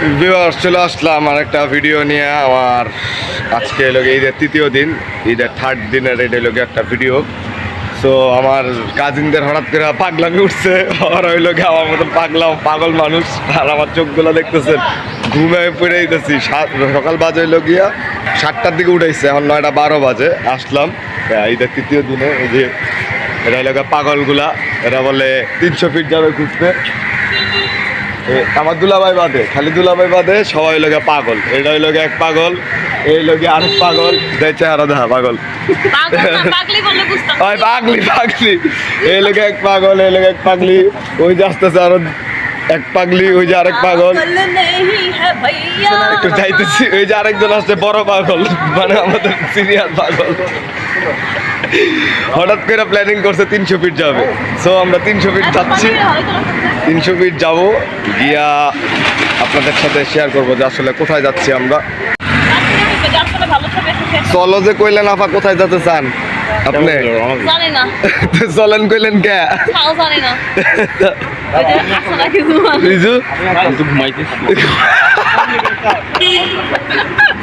Viewers চলে আসলাম আর একটা video নিয়ে। আমার আজকে এলো ঈদের তৃতীয় দিন। ঈদের থার্ড দিনের এটা এলো একটা ভিডিও সো আমার কাজিনদের হঠাৎ করে পাগলামি উঠছে। আর হইল গিয়ে আমার মতো পাগলা, পাগল মানুষ। আর আমার চোখগুলো দেখতেছেন, ঘুমে পড়ে দিতেছি সকাল বাজে হইল গিয়া সাতটার দিকে উঠেছে, এখন নয়টা বারো বাজে। আসলাম ঈদের তৃতীয় দিনে এই যে এটা হইল পাগলগুলা। এরা বলে, তিনশো ফিট যাবে ঘুরতে আমার দুলাভাই বাদে খালি দুলাভাই বাদে সবাই লোকে পাগল। এটা হইল এক পাগল এই লোকে আরেক পাগল দেয় চেহারা দেখা পাগল। পাগল পাগলি ওই পাগলি পাগলি। এই লোকে এক পাগল এই লোকে এক পাগলি। ওই যে আসতেছে আরও এক পাগলি ওই যে আরেক পাগল। একটু চাইতেছি ওই যে আরেকজন আসছে বড় পাগল মানে আমাদের সিনিয়র পাগল। হঠাৎ করে প্ল্যানিং করছে তিনশো ফিট যাবে। সো আমরা তিনশো ফিট যাচ্ছি। তিনশো ফিট যাব। গিয়া আপনাদের সাথে শেয়ার করব যে আসলে কোথায় যাচ্ছি আমরা। চলো যে কইলেন আপা কোথায় যেতে চান? আপনি? চলেন কইলেন কে? তাও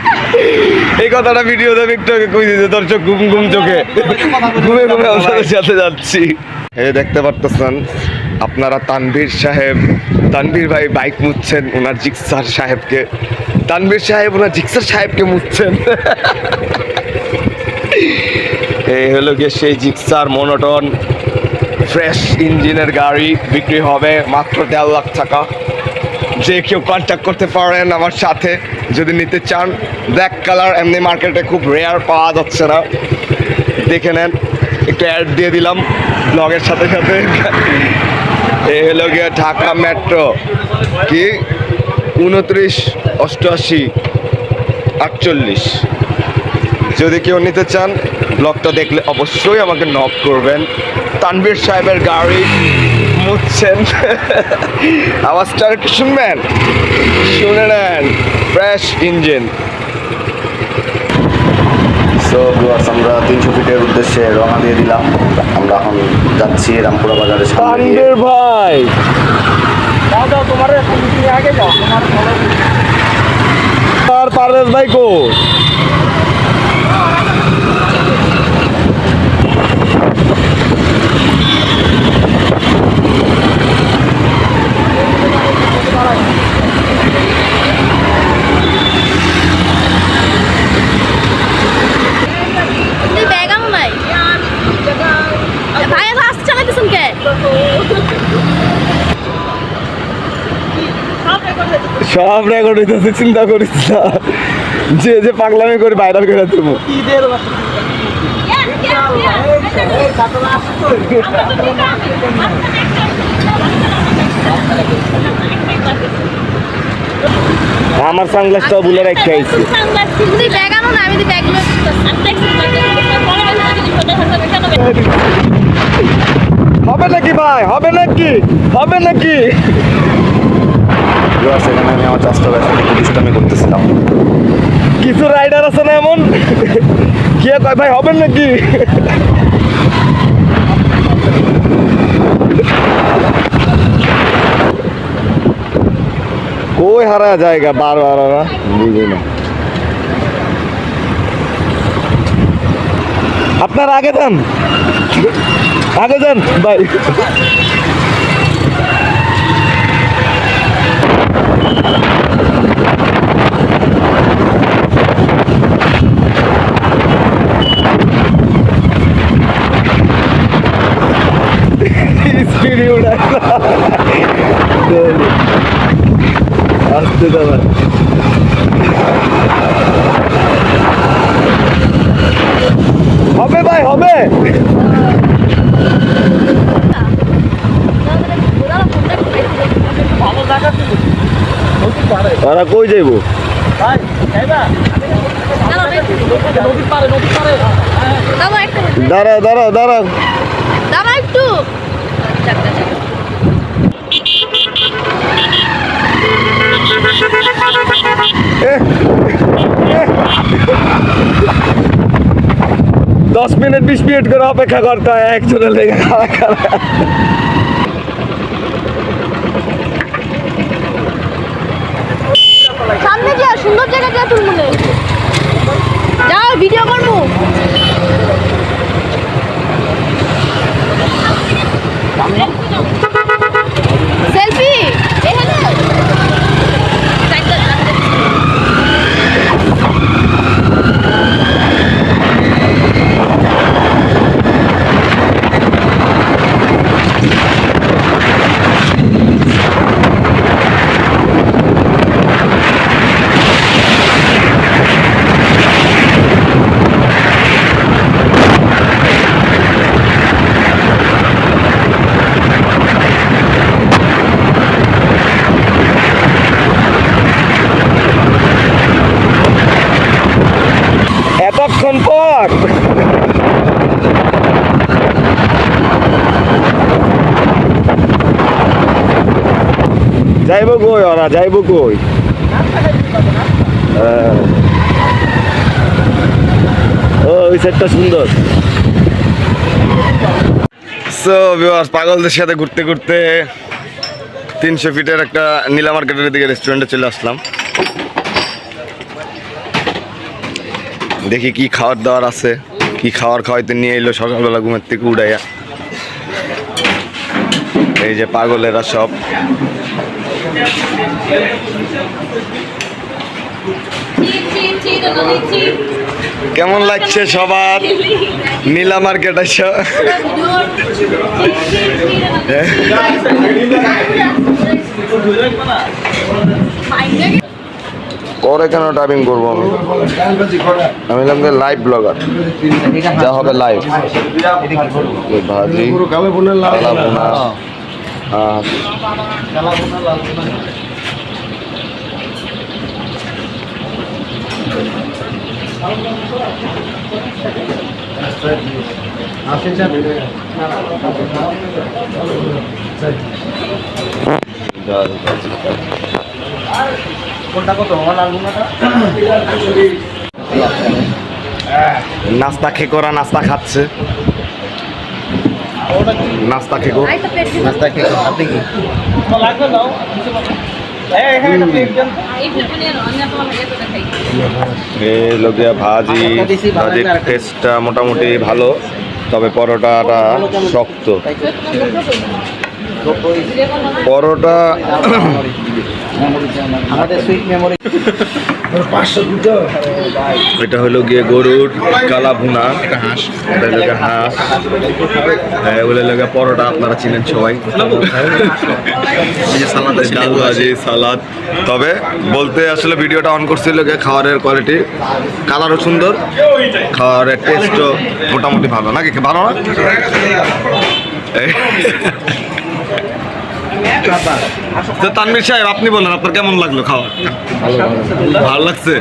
এই কথাটা ভিডিও দেবে একটু আগে কই দিতে তোর চোখ ঘুম ঘুম চোখে। ঘুমে ঘুমে সাথে যাচ্ছি। দেখতে পারতেছেন, আপনারা তানভীর সাহেব, তানভীর ভাই বাইক মুচ্ছেন ওনার জিক্সার সাহেবকে। তানভীর সাহেব ওনার জিক্সার সাহেবকে মুচ্ছেন। এই হলো গিয়ে সেই জিক্সার মনোটন ফ্রেশ ইঞ্জিনের গাড়ি, বিক্রি হবে মাত্র দেড় লাখ টাকা। যে কেউ কন্ট্যাক্ট করতে পারেন আমার সাথে, যদি নিতে চান। ব্ল্যাক কালার এমনি মার্কেটে খুব রেয়ার পাওয়া যাচ্ছে না। দেখে নেন, একটু অ্যাড দিয়ে দিলাম ব্লগের সাথে সাথে। এই হলো গিয়ে ঢাকা মেট্রো কি? উনত্রিশ, অষ্টআশি, আটচল্লিশ। যদি কেউ নিতে চান, ব্লগটা দেখলে অবশ্যই আমাকে নক করবেন। তানভীর সাহেবের গাড়ি। মুছছেন। আওয়াজটা একটু শুনবেন? শুনে নেন ফ্রেশ ইঞ্জিন সো আমরা তিনশো ফিটের উদ্দেশ্যে রওনা দিয়ে দিলাম। আমরা এখন যাচ্ছি রামপুরা বাজারের সামনে দিয়ে। তানভীর ভাই। আর পারভেজ ভাই কো তুই ব্যাগ আনো নাই ভাই এত আসতে চালাইতেছেন কে সব রেকর্ড হইতেছে চিন্তা করিস না। যে যে পাগলামি করে ভাইরাল করে দেবো। আমার সানগ্লাসটাও ভুলে রেখে আইছি। তুই ব্যাগ আনো না আমি তুই ব্যাগ হবে নাকি ভাই? হবে নাকি? হবে নাকি? এখানে আমি আমার চাষটা ব্যস্ত একটু দুষ্টামি করতেছিলাম কিছু রাইডার আছে না এমন? কে কয়, ভাই হবে নাকি? কই হারা জায়গা বারবার হারা বুঝি না আপনার আগে যান। আগে যান, ভাই। হবে ভাই হবে। তারা কই যাইব? দাঁড়া দাঁড়া দাঁড়া। একটু। দশ মিনিট বিশ মিনিট করে অপেক্ষা করতে হয় একজনের লেগে খাওয়া খাওয়া তুলবো না যাও ভিডিও করব। সেলফি এখানে এতক্ষণ পর যাইব কই ওরা? যাইব কই? ওই সেটটা সুন্দর। সো ভিউয়ার্স পাগলদের সাথে ঘুরতে ঘুরতে তিনশো ফিটের একটা নীলা মার্কেটের দিকে রেস্টুরেন্টে চলে আসলাম। দেখি কি খাওয়ার দাওয়ার আছে। কি খাওয়ার খাওয়াইতে নিয়ে এলো সকালবেলা ঘুমের থেকে উড়াইয়া। এই যে পাগলেরা সব। কেমন লাগছে সবার? নীলা মার্কেট আসা পরে কেন ড্রাইভিং করব আমি? আমি হলাম লাইভ ব্লগার যা হবে লাইভ ভাজি নাস্তা খেকোরা নাস্তা খাচ্ছে। নাস্তা খেকো নাস্তা খেকো আপনি কি? এই লোকিয়া ভাজি ভাজির টেস্টটা মোটামুটি ভালো তবে পরোটাটা শক্ত। পরোটা আমাদের সুইট মেমোরি এটা হলো গিয়ে গরুর কালা ভুনা এটা হাঁস এটা হলো হাঁস। হ্যাঁ ওগুলো হলো পরোটা আপনারা চিনেন সবাই। ডাল ভাজি সালাদ। তবে বলতে আসলে ভিডিওটা অন করছিল গিয়ে খাবারের কোয়ালিটি কালারও সুন্দর খাবারের টেস্টও মোটামুটি ভালো। নাকি ভালো না? এই। তো তানভীর সাহেব আপনি বলেন আপনার কেমন লাগল খাওয়া? ভালো লাগছে?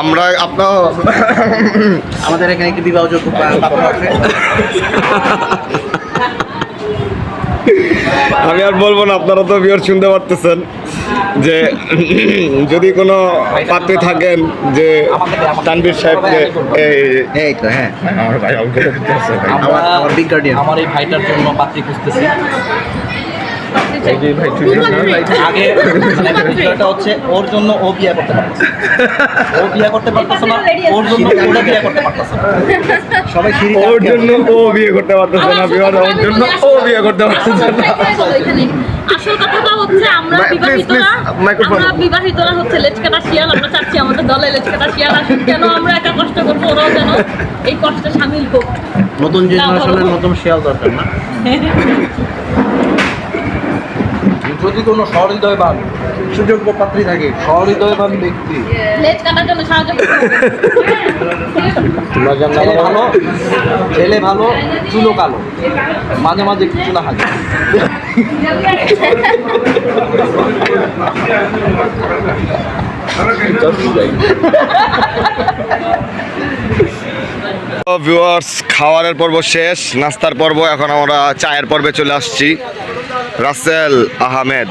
আমরা আপনার আমাদের এখানে একটি বিবাহযোগ্য আমি আর বলব না আপনারা তো বিয়ার শুনতে পারতেছেন। যে যদি কোনো পাত্রে থাকেন যে তানবীর সাহেবকে এই তো হ্যাঁ। আমার ভাই আমার এই ভাইটার জন্য পাত্রী খুঁজতেছি। আগে মানে বিষয়টা হচ্ছে ওর জন্য ও বিয়ে করতে পারতেছে। ও বিয়ে করতে পারতেছে না ওর জন্য ওরা বিয়ে করতে পারতেছে না। সবাই ওর জন্য ও বিয়ে করতে পারতেছে না বিয়ার ওর জন্য ও বিয়ে করতে পারতেছে না। আসল কথাটা হচ্ছে আমরা বিবাহিতরা আমরা বিবাহিতরা হচ্ছে লেচকাটা শিয়াল আমরা চাচ্ছি আমাদের দলে লেচকাটা শিয়াল আসুক। কেন আমরা একা কষ্ট করব? ওরাও যেন এই কষ্টে সামিল হোক। নতুন জেনারেশনের নতুন শেয়াল দরকার না? যদি কোনো সহৃদয়বান সুযোগ্য পাত্রী থাকে সহৃদয়বান ব্যক্তি। লেজ কাটার জন্য সাহায্য ছেলে ভালো? ছেলে ভালো চুলো কালো। মাঝে মাঝে কিছু না হাজে ভিউয়ার্স খাওয়ারের পর্ব শেষ নাস্তার পর্ব এখন আমরা চায়ের পর্বে চলে আসছি। রাসেল আহমেদ।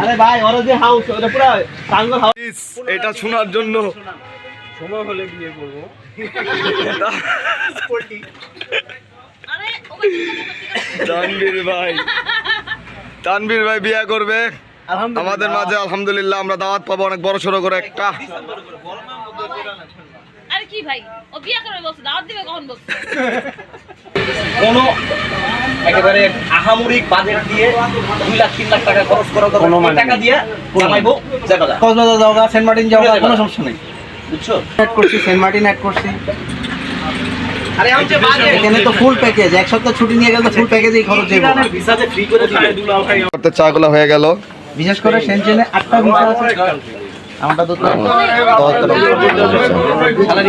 আরে ভাই ওরা যে হাউস ওটা পুরো টাঙ্গল হাউস এটা শোনার জন্য। সময় হলে বিয়ে করব। তানভীর ভাই। তানভীর ভাই বিয়ে করবে। আমাদের মাঝে আলহামদুলিল্লাহ আমরা দাওয়াত পাবো অনেক বড় সড়ো করে একটা। কি ভাই? ও বিয়ে করবে বলছে দাওয়াত দিবে কখন বলছে? কোনো একেবারে আহামরিক বাজেট দিয়ে দুই লাখ তিন লাখ টাকা খরচ করা কোনো টাকা দিয়ে জায়গা কক্সবাজার যাওয়া সেন্ট মার্টিন যাওয়া কোনো সমস্যা নেই। বুঝছ? অ্যাড করছি সেন্ট মার্টিন অ্যাড করছি। আরে আমি যে বাজেট এখানে তো ফুল প্যাকেজ এক সপ্তাহ ছুটি নিয়ে গেলে তো ফুল প্যাকেজেই খরচ যাবে। ভিসা ফ্রি করে দিবে করতে চাগুলো হয়ে গেল। বিশেষ করে সেনচেনে আটটা ভিসা আছে। আমরা তো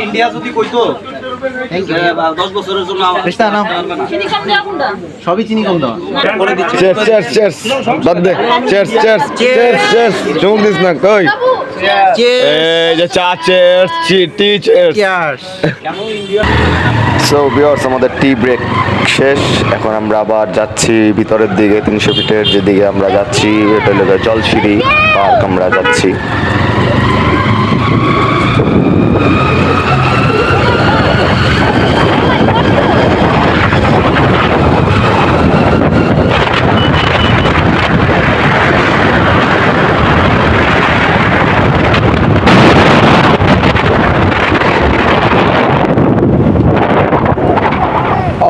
ইন্ডিয়া যদি কইতো সবই চিনি কম দাও। চুমুক দিস না কই? সো আমাদের টি ব্রেক শেষ। এখন আমরা আবার যাচ্ছি ভিতরের দিকে তিনশো ফিটের যেদিকে আমরা যাচ্ছি এটা হলো জলসিঁড়ি পার্ক আমরা যাচ্ছি।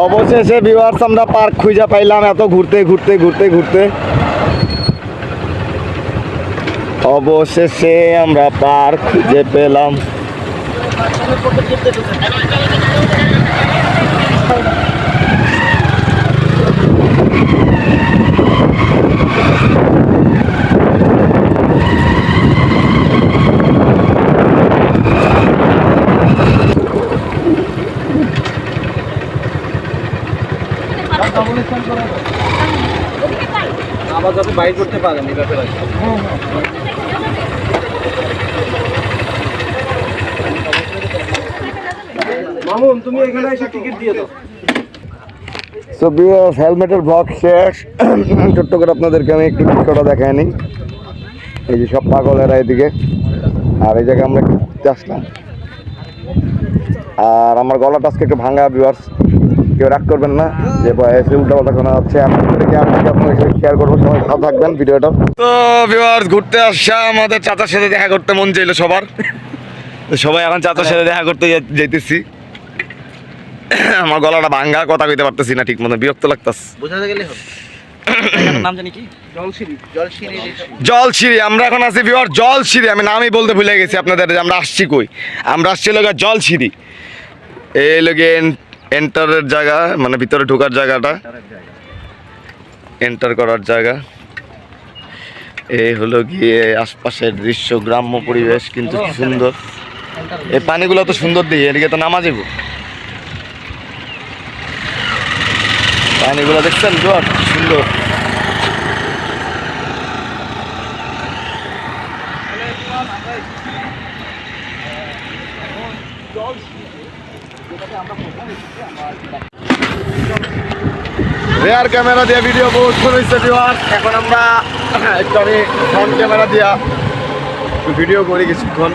অবশেষে ভিউয়ার্স আমরা পার্ক খুঁজে পাইলাম এত ঘুরতে ঘুরতে ঘুরতে ঘুরতে অবশেষে আমরা পার্ক খুঁজে পেলাম আবার যাতে বাইক করতে পারেন এই ব্যাপারে। মামুন তুমি এখানে এসে টিকিট দিয়ে দাও। সো ভিউয়ার্স হেলমেটের ব্লগ শেষ। ছোট্ট করে আপনাদেরকে আমি একটু দৃশ্যটা দেখাই নিই এই যে সব পাগলেরা এদিকে। আর এই জায়গায় আমরা ঘুরতে আসলাম। আর আমার গলাটা আজকে একটু ভাঙা ভিউয়ার্স কেউ রাগ করবেন না যে বয়সে উল্টা পাল্টা শোনা যাচ্ছে আপনাদেরকে আপনাকে আপনাদের সাথে শেয়ার করব সবাই ভালো থাকবেন ভিডিওটা। তো ভিউয়ার্স ঘুরতে আসা আমাদের চাচার সাথে দেখা করতে মন চাইলো সবার। তো সবাই এখন চাচার সাথে দেখা করতে যাইতেছি। আমার গলাটা ভাঙ্গা কথা কইতে পারতেছি না ঠিক মতো বিরক্ত লাগতাছে। বোঝাতে গেলে নাম জানি কি? আমরা এখন আছি বিহার জলসিঁড়ি আমি নামই বলতে ভুলে গেছি আপনাদের যে আমরা আসছি কই? আমরা আসছি লোকের জলসিঁড়ি এই লোকে এন্টারের জায়গা মানে ভিতরে ঢোকার জায়গাটা। এন্টার করার জায়গা। এই হলো গিয়ে আশপাশের দৃশ্য গ্রাম্য পরিবেশ কিন্তু সুন্দর। এই পানিগুলো তো সুন্দর দিয়ে এদিকে তো নামা যাব পানিগুলো দেখছেন? জোয়ার, সুন্দর। রেয়ার ক্যামেরা দিয়ে ভিডিও পোস্ট করেছে ভিউয়ার এখন আমরা একটু আমি ফ্রন্ট ক্যামেরা দিয়া ভিডিও করি কিছুক্ষণ।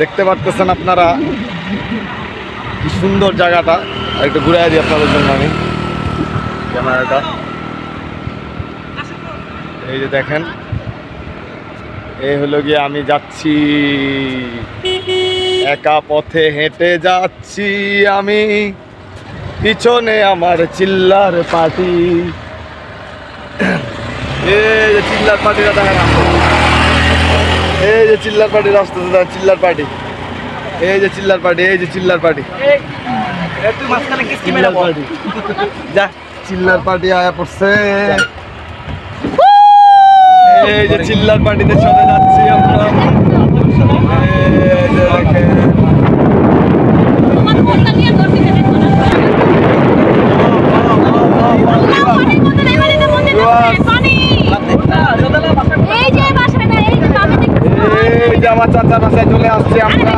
দেখতে পারতেছেন আপনারা কি সুন্দর জায়গাটা। একটু ঘুরে দিই আপনাদের জন্য আমি। ক্যামেরাটা। এই যে দেখেন। এই হলো গিয়ে আমি যাচ্ছি। একা পথে হেঁটে যাচ্ছি আমি। পিছনে আমার চিল্লার পার্টি এই যে চিল্লার পার্টিটা দেখেন। এই যে চিল্লার আসতেছে দেখেন, চিল্লার পার্টি এই যে চিল্লার পার্টি এই যে চিল্লার পার্টি তুই মাঝখানে কিস্তি মেরে চিল্লার পার্টি। যা। চিল্লার পার্টি আয়া পড়ছে। এই যে চিল্লার পার্টিতে সাথে যাচ্ছি আমরা। আমার চাচার বাসায় চলে আসছি আমরা।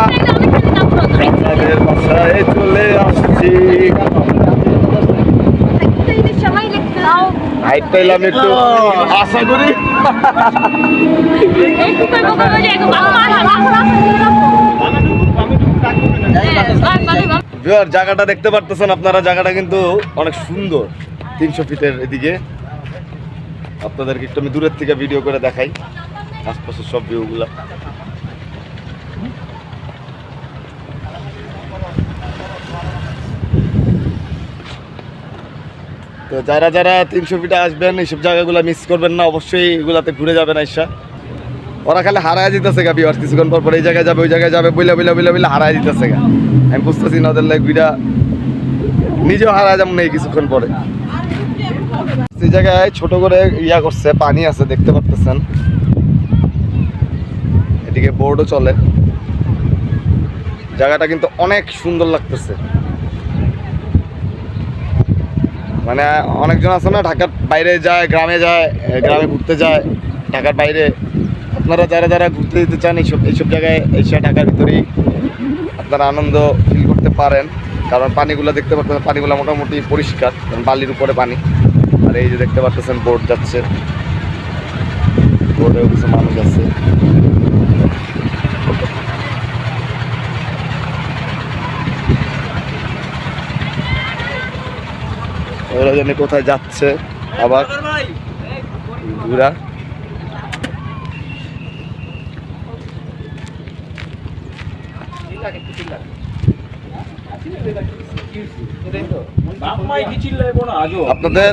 চলে আসছি হাইট একটু। আশা করি। জায়গাটা দেখতে পারতেছেন আপনারা জায়গাটা কিন্তু অনেক সুন্দর তিনশো ফিটের এদিকে। আপনাদেরকে একটু আমি দূরের থেকে ভিডিও করে দেখাই আশপাশের সব ভিউগুলা তো যারা যারা তিনশো ফিটে আসবেন, এইসব জায়গাগুলো মিস করবেন না, অবশ্যই এগুলাতে ঘুরে যাবেন আইসা। ওরা খালি হারায় যেতেছে গা বিহার কিছুক্ষণ পর পর এই জায়গায় যাবে, ওই জায়গায় যাবে, বইলা বইলা বইলা বইলা হারায় যেতেছে গা। আমি বুঝতেছি না ওদের লাগবিটা নিজেও হারায় যাব না এই কিছুক্ষণ পরে। সেই জায়গায় ছোট করে ইয়া করছে, পানি আছে, দেখতে পারতেছেন। এদিকে বোর্ডও চলে। জায়গাটা কিন্তু অনেক সুন্দর লাগতেছে। মানে অনেকজন আছে না, ঢাকার বাইরে যায়, গ্রামে যায় গ্রামে ঘুরতে যায়, ঢাকার বাইরে। আপনারা যারা যারা ঘুরতে যেতে চান এইসব এইসব জায়গায় এসে ঢাকার ভিতরেই আপনারা আনন্দ ফিল করতে পারেন। কারণ পানিগুলো দেখতে পাচ্ছেন, পানিগুলো মোটামুটি পরিষ্কার, কারণ বালির উপরে পানি। আর এই যে দেখতে পাচ্ছেন, বোট যাচ্ছে। বোর্ডেও কিছু মানুষ আছে। ওরা জানি কোথায় যাচ্ছে আবার ঘুরা। আপনাদের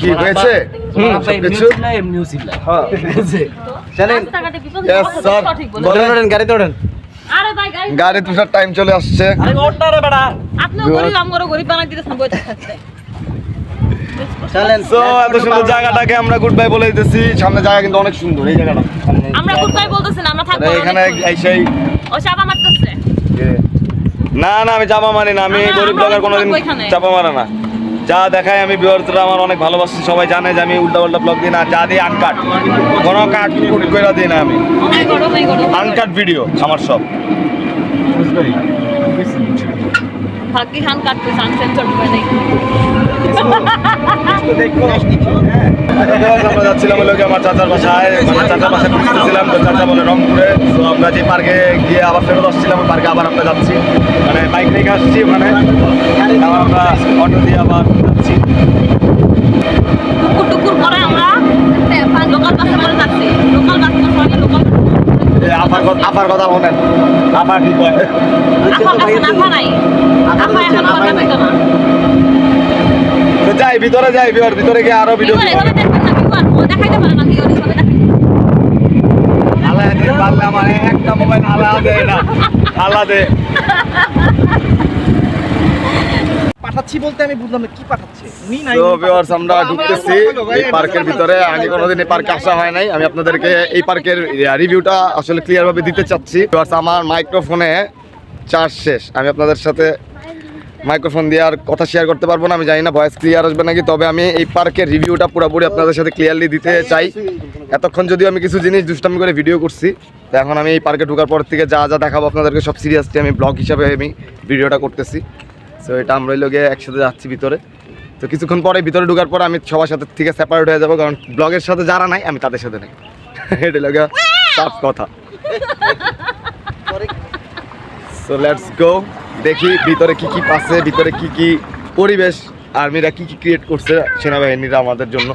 কি হয়েছে? হ্যাঁ। গাড়িতে ওঠেন গাড়ি তুষার টাইম চলে আসছে। আপনিও গরিব আমগরও গরিব বানাই দিতে বই তো এত সুন্দর জায়গাটাকে আমরা গুড বাই বলে দিতেছি। সামনে জায়গা কিন্তু অনেক সুন্দর এই জায়গাটা। আমরা গুড বাই বলতেছি না আমরা থাকব এখানে এই ও চাপা মারতেছে। না না আমি চাপা মারি না আমি গরিব কোনোদিন। চাপা মারা না। যা দেখায় আমি আমার অনেক ভালোবাসি সবাই জানে যে আমি উল্টা পাল্টা ব্লগ দিই না যা দিই আনকাট কোনো কাট কুট করে দিই না আমি। আনকাট ভিডিও আমার সব। ভাগ্যি খান কাটতে চান সেন্সর ঢুকে নেই আমরা যাচ্ছিলাম হলো আমার চাচার বাসায় মানে চাচার বাসায় ঘুরতেছিলাম চাচা বলে রংপুরে তো আমরা যে পার্কে গিয়ে আবার ফেরত আসছিলাম পার্কে আবার আমরা যাচ্ছি মানে বাইক রেখে আসছি ওখানে আবার যাচ্ছি আপার কথা আপার বলেন আপা কি কয় আফা এখন কথা না যাই ভিতরে যাই বিওর ভিতরে গিয়ে আরও ভিডিও দেখাইতে পারে না আমার একটা মোবাইল আলাদা দে না পাঠাচ্ছি বলতে আমি বুঝলাম না কি পাঠাচ্ছে? উনি নাই তো ভিউয়ার্স আমরা ঢুকতেছি এই পার্কের ভিতরে। আগে কোনোদিন এই পার্কে আসা হয় নাই। আমি আপনাদেরকে এই পার্কের রিভিউটা আসলে ক্লিয়ার ভাবে দিতে চাচ্ছি। ভিউয়ার্স আমার মাইক্রোফোনে চার্জ শেষ। আমি আপনাদের সাথে মাইক্রোফোন দিয়ে আর কথা শেয়ার করতে পারব না আমি জানি না ভয়েস ক্লিয়ার আসবে নাকি তবে আমি এই পার্কের রিভিউটা পুরোপুরি আপনাদের সাথে ক্লিয়ারলি দিতে চাই। এতক্ষণ যদিও আমি কিছু জিনিস দুষ্টামি করে ভিডিও করছি তো এখন আমি এই পার্কে ঢোকার পর থেকে যা যা দেখাবো আপনাদেরকে সব সিরিয়াসলি আমি ব্লগ হিসাবে আমি ভিডিওটা করতেছি। সো এটা আমরা লোকে একসাথে যাচ্ছি ভিতরে। তো কিছুক্ষণ পরে ভিতরে ঢোকার পর আমি সবার সাথে থেকে সেপারেট হয়ে যাব কারণ ব্লগের সাথে যারা নাই আমি তাদের সাথে নাই। এটা লোকে সাফ কথা। সো লেটস গো দেখি ভিতরে কি কি পাচ্ছে, ভিতরে কি কি পরিবেশ, আর্মিরা কি কি ক্রিয়েট করছে সেনাবাহিনীরা আমাদের জন্য।